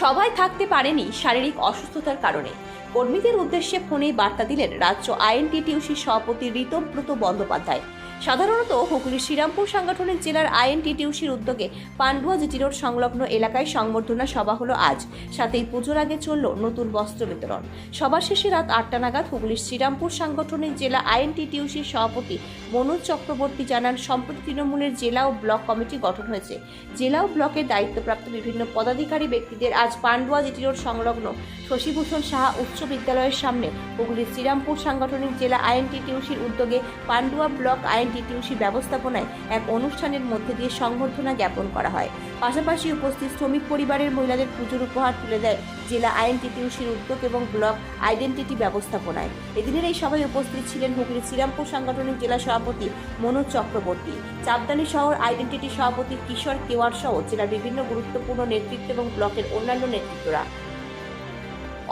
সবাই থাকতে পারেনি শারীরিক অসুস্থতার কারণে। কর্মীদের উদ্দেশ্যে ফোনে বার্তা দিলেন রাজ্য আইএনটিটিউসির সভাপতি ঋতব্রত বন্দ্যোপাধ্যায়। সাধারণত হুগলির শ্রীরামপুর সাংগঠনিক জেলার আইএনটিটিউসির উদ্যোগে পান্ডুয়া জিটি রোড সংলগ্ন এলাকায় সংবর্ধনা সভা হলো আজ। সাথেই পুজোর আগে চলল নতুন বস্ত্র বিতরণ। সভা শেষে রাত আটটা নাগাদ হুগলির শ্রীরামপুর সাংগঠনিক জেলা আইএনটিটিউসির সভাপতি মনোজ চক্রবর্তী জানান, সম্প্রতি তৃণমূলের জেলা ও ব্লক কমিটি গঠন হয়েছে। জেলা ও ব্লকের দায়িত্বপ্রাপ্ত বিভিন্ন পদাধিকারী ব্যক্তিদের আজ পান্ডুয়া জিটি রোড সংলগ্ন শশীভূষণ সাহা উচ্চ বিদ্যালয়ের সামনে হুগলির শ্রীরামপুর সাংগঠনিক জেলা আইএনটিটিউসির উদ্যোগে পান্ডুয়া ব্লক আইএনটিটিউসি ব্যবস্থাপনায় এক অনুষ্ঠানের মধ্যে দিয়ে সংবর্ধনা জ্ঞাপন করা হয়। পাশাপাশি উপস্থিত শ্রমিক পরিবারের মহিলাদের পুজোর উপহার তুলে দেয় জেলা আইএনটিটিউসির উদ্যোগ এবং ব্লক আইডেন্টিটি ব্যবস্থাপনায়। এদিনের এই সভায় উপস্থিত ছিলেন হুগলির শ্রীরামপুর সাংগঠনিক জেলা সভাপতি মনোজ চক্রবর্তী, চাপদানি শহর আইডেন্টিটি সভাপতি কিশোর কেওয়ার সহ জেলার বিভিন্ন গুরুত্বপূর্ণ নেতৃত্ব এবং ব্লকের অন্যান্য নেতৃত্বরা।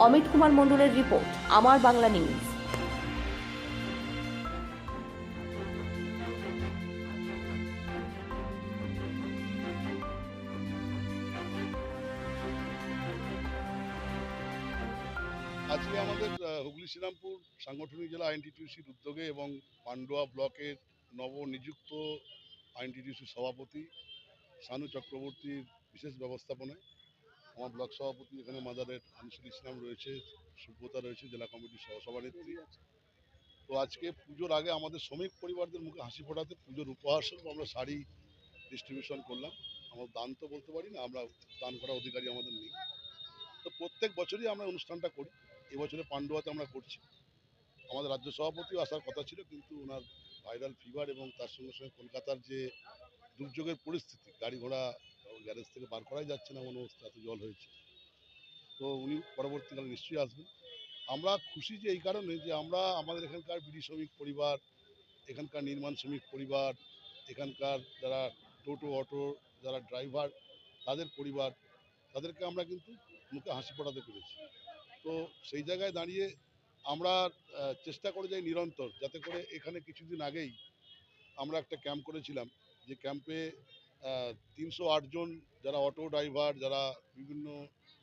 অমিত কুমার মণ্ডলের রিপোর্ট, আমার বাংলা নিউজ। আজকে আমাদের হুগলি, শ্রীরামপুর সাংগঠনিক জেলা আইনটিটিউসির উদ্যোগে এবং পান্ডুয়া ব্লকের নবনিযুক্ত আইনটিটিউসির সভাপতি সানু চক্রবর্তীর বিশেষ ব্যবস্থাপনায় আমার ব্লক সভাপতি এখানে মাদারের আনিসুল ইসলাম রয়েছে, সুব্রতা রয়েছে, জেলা কমিটির সহসভানেত্রী। তো আজকে পুজোর আগে আমাদের শ্রমিক পরিবারদের মুখে হাসি ফোটাতে পুজোর উপহার স্বরূপ আমরা শাড়ি ডিস্ট্রিবিউশন করলাম। আমরা দান তো বলতে পারি না, আমরা দান করার অধিকারী আমাদের নেই। তো প্রত্যেক বছরই আমরা অনুষ্ঠানটা করি। এবছরে পান্ডুয়াতে আমরা করছি। আমাদের রাজ্য সভাপতিও আসার কথা ছিল, কিন্তু ওনার ভাইরাল ফিভার এবং তার সঙ্গে সঙ্গে কলকাতার যে দুর্যোগের পরিস্থিতি গাড়ি ঘোড়া গ্যারেজ থেকে বার করাই যাচ্ছে না, এমন অবস্থা, এত জল হয়েছে। তো উনি পরবর্তীকালে নিশ্চয়ই আসবেন। আমরা খুশি যে এই কারণে যে আমরা, আমাদের এখানকার বিড়ি শ্রমিক পরিবার, এখানকার নির্মাণ শ্রমিক পরিবার, এখানকার যারা টোটো, অটো, যারা ড্রাইভার তাদের পরিবার, তাদেরকে আমরা কিন্তু মুখে হাসি ফোটাতে পেরেছি। তো সেই জায়গায় দাঁড়িয়ে আমরা চেষ্টা করে যাই নিরন্তর, যাতে করে এখানে কিছুদিন আগেই আমরা একটা ক্যাম্প করেছিলাম, যে ক্যাম্পে তিনশো জন যারা অটো ড্রাইভার, যারা বিভিন্ন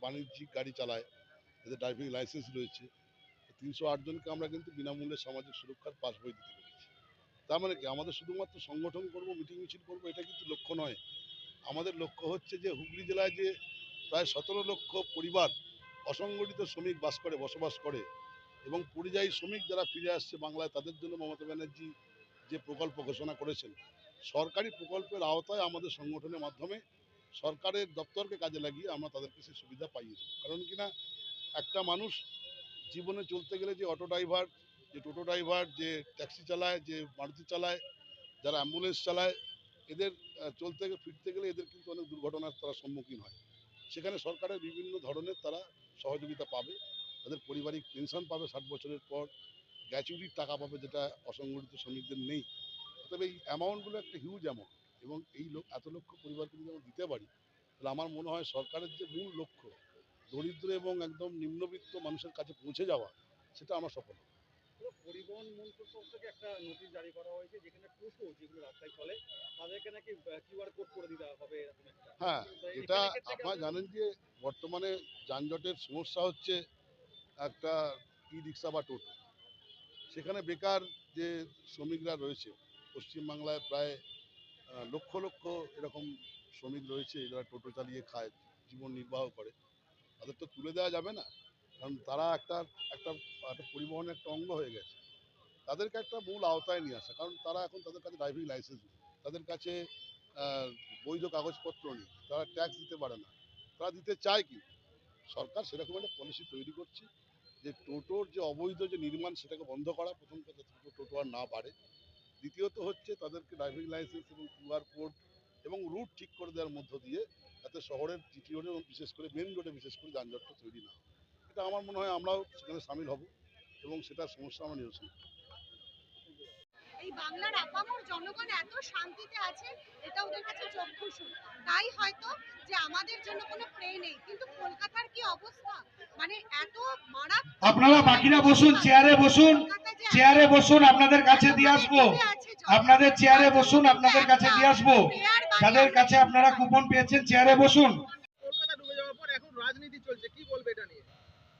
বাণিজ্যিক গাড়ি চালায় যাদের ড্রাইভিং লাইসেন্স রয়েছে, তিনশো জনকে আমরা কিন্তু বিনামূল্যে সামাজিক সুরক্ষার পাস বই দিতে পেরেছি। তার মানে কি? আমাদের শুধুমাত্র সংগঠন করব, মিটিং মিছিল করব, এটা কিন্তু লক্ষ্য নয়। আমাদের লক্ষ্য হচ্ছে যে হুগলি জেলায় যে প্রায় সতেরো লক্ষ পরিবার অসংগঠিত শ্রমিক বাস করে, বসবাস করে এবং পরিযায়ী শ্রমিক যারা ফিরে আসছে বাংলায়, তাদের জন্য মমতা ব্যানার্জি যে প্রকল্প ঘোষণা করেছেন, সরকারি প্রকল্পের আওতায় আমাদের সংগঠনের মাধ্যমে সরকারের দপ্তরকে কাজে লাগিয়ে আমরা তাদেরকে সেই সুবিধা পাইয়ে দেবো। কারণ কিনা একটা মানুষ জীবনে চলতে গেলে যে অটো ড্রাইভার, যে টোটো ড্রাইভার, যে ট্যাক্সি চালায়, যে মারুতি চালায়, যারা অ্যাম্বুলেন্স চালায়, এদের চলতে ফিরতে গেলে এদের কিন্তু অনেক দুর্ঘটনার তারা সম্মুখীন হয়। সেখানে সরকারের বিভিন্ন ধরনের তারা সহযোগিতা পাবে, তাদের পারিবারিক পেনশন পাবে ষাট বছরের পর গ্র্যাচুইটির টাকা পাবে যেটা অসংগঠিত শ্রমিকদের নেই তবে এই অ্যামাউন্টগুলো একটা হিউজ অ্যামাউন্ট এবং এই লোক এত লক্ষ পরিবারকে যদি আমরা দিতে পারি, তাহলে আমার মনে হয় সরকারের যে মূল লক্ষ্য, দরিদ্র এবং একদম নিম্নবিত্ত মানুষের কাছে পৌঁছে যাওয়া, সেটা আমার সফল হব। পুরো পরিবহন মন্ত্রক থেকে একটা নোটিশ জারি করা হয়েছে যেখানে টোটো যেগুলো রাস্তায় চলে তাদেরকে নাকি কিউআর কোড করে দিতে হবে হ্যাঁ এটা আপনারা জানেন যে বর্তমানে যানজটের সমস্যা হচ্ছে একটা ই রিক্সা বা টোটো। সেখানে বেকার যে শ্রমিকরা রয়েছে পশ্চিমবাংলায় প্রায় লক্ষ লক্ষ এরকম শ্রমিক রয়েছে যারা টোটো চালিয়ে খায় জীবন নির্বাহ করে। তাদের তো তুলে দেওয়া যাবে না। কারণ তারা একটা একটা একটা পরিবহনের একটা অঙ্গ হয়ে গেছে। তাদেরকে একটা মূল আওতায় নিয়ে আসা। কারণ তারা এখন তাদের কাছে ড্রাইভিং লাইসেন্স নেই। তাদের কাছে বৈধ কাগজপত্র নেই। তারা ট্যাক্স দিতে পারে না। তারা দিতে চায় কি? সরকার সেরকম একটা পলিসি তৈরি করছে যে টোটোর যে অবৈধ যে নির্মাণ সেটাকে বন্ধ করা। প্রথম কথা টোটো টোটো আর না বাড়ে দ্বিতীয়ত হচ্ছে তাদেরকে ড্রাইভিং লাইসেন্স এবং কিউআর কোড এবং রুট ঠিক করে দেওয়ার মধ্য দিয়ে যাতে শহরের জিটি রোডে এবং বিশেষ করে মেন রোডে বিশেষ করে যানজটটা তৈরি না হয়। এটা আমার মনে হয় আমরাও সেখানে সামিল হব এবং সেটার সমস্যা আমরা নিরসন এই বাংলার আপামর জনগণ এত শান্তিতে আছে এটা ওদের কাছে চক্ষুষু তাই হয়তো যে আমাদের জন্য কোনো প্রে নেই কিন্তু কলকাতার কি অবস্থা? মানে এত মারাত্মক আপনারা বাকিরা বসুন চেয়ারে বসুন চেয়ারে বসুন আপনাদের কাছে দিয়ে আসব। আপনাদের চেয়ারে বসুন আপনাদের কাছে দিয়ে আসব। যাদের কাছে আপনারা কুপন পেয়েছেন চেয়ারে বসুন কলকাতা ডুবে যাওয়ার পর এখন রাজনীতি চলছে কি বলবে এটা নিয়ে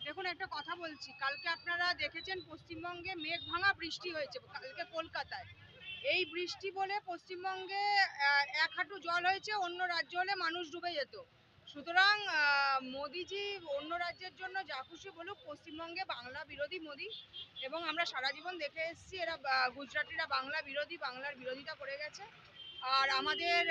দেখুন একটা কথা বলছি, কালকে আপনারা দেখেছেন পশ্চিমবঙ্গে মেঘ ভাঙা বৃষ্টি হয়েছে, কালকে কলকাতায়। এই বৃষ্টি বলে পশ্চিমবঙ্গে এক হাঁটু জল হয়েছে, অন্য রাজ্য হলে মানুষ ডুবে যেত। সুতরাং মোদিজি অন্য রাজ্যের জন্য যা খুশি বলুক, পশ্চিমবঙ্গে বাংলা বিরোধী মোদি এবং আমরা সারা জীবন দেখে এসেছি, এরা গুজরাটিরা বাংলা বিরোধী, বাংলার বিরোধিতা করে গেছে। আর আমাদের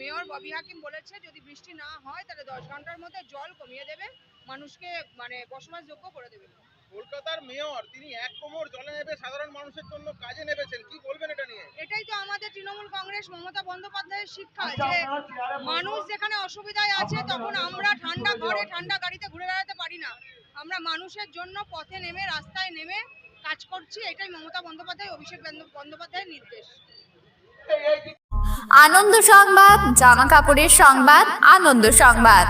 মেয়র ববি হাকিম বলেছে, যদি বৃষ্টি না হয়, তাহলে দশ ঘণ্টার মধ্যে জল কমিয়ে দেবে। মানুষকে মানে বসবাসযোগ্য করে দেবে। কলকাতার মেয়র তিনি এক কোমর জলে নেবে সাধারণ মানুষের জন্য কাজে নেমেছেন কি বলবেন এটা নিয়ে? এটাই তো আমাদের তৃণমূল কংগ্রেস মমতা বন্দ্যোপাধ্যায়ের শিক্ষা যে মানুষ যেখানে অসুবিধায় আছে তখন আমরা ঠান্ডা ঘরে ঠান্ডা গাড়িতে ঘুরে বেড়াতে পারি না। আমরা মানুষের জন্য পথে নেমে রাস্তায় নেমে কাজ করছি এটাই মমতা বন্দ্যোপাধ্যায় অভিষেক বন্দ্যোপাধ্যায়ের নির্দেশ। আনন্দ সংবাদ জামা কাপড়ের সংবাদ আনন্দ সংবাদ।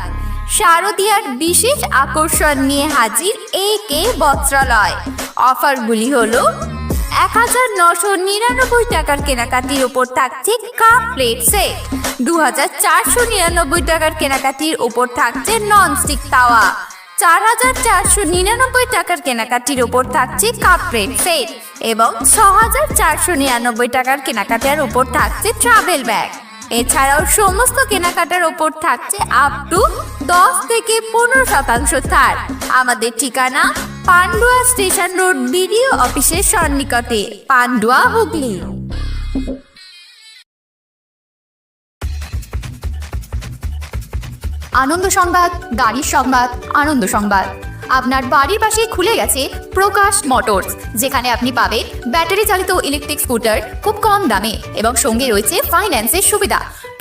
শারদিয়ার বিশেষ আকর্ষণ নিয়ে হাজির এ কে বস্ত্রালয়। অফারগুলি হলো, এক হাজার নশো নিরানব্বই টাকার কেনাকাটির ওপর থাকছে কাপ প্লেট সেট, দু হাজার চারশো নিরানব্বই টাকার কেনাকাটির ওপর থাকছে ননস্টিক তাওয়া, চার হাজার চারশো নিরানব্বই টাকার কেনাকাটির ওপর থাকছে কাপ প্লেট সেট এবং ছ হাজার চারশো নিরানব্বই টাকার কেনাকাটার ওপর থাকছে ট্রাভেল ব্যাগ। এছাড়াও সমস্ত কেনাকাটার ওপর থাকছে আপ টু দশ থেকে পনেরো শতাংশ ছাড়। আমাদের ঠিকানা পান্ডুয়া স্টেশন রোড বিডিও অফিসের সন্নিকটে, পান্ডুয়া হুগলি। আনন্দ সংবাদ, গাড়ির সংবাদ, আনন্দ সংবাদ। আপনার বাড়ির পাশে খুলে গেছে প্রকাশ মোটরস, যেখানে আপনি পাবেন ব্যাটারি চালিত ইলেকট্রিক স্কুটার খুব কম দামে এবং সঙ্গে রয়েছে ফাইন্যান্সের সুবিধা।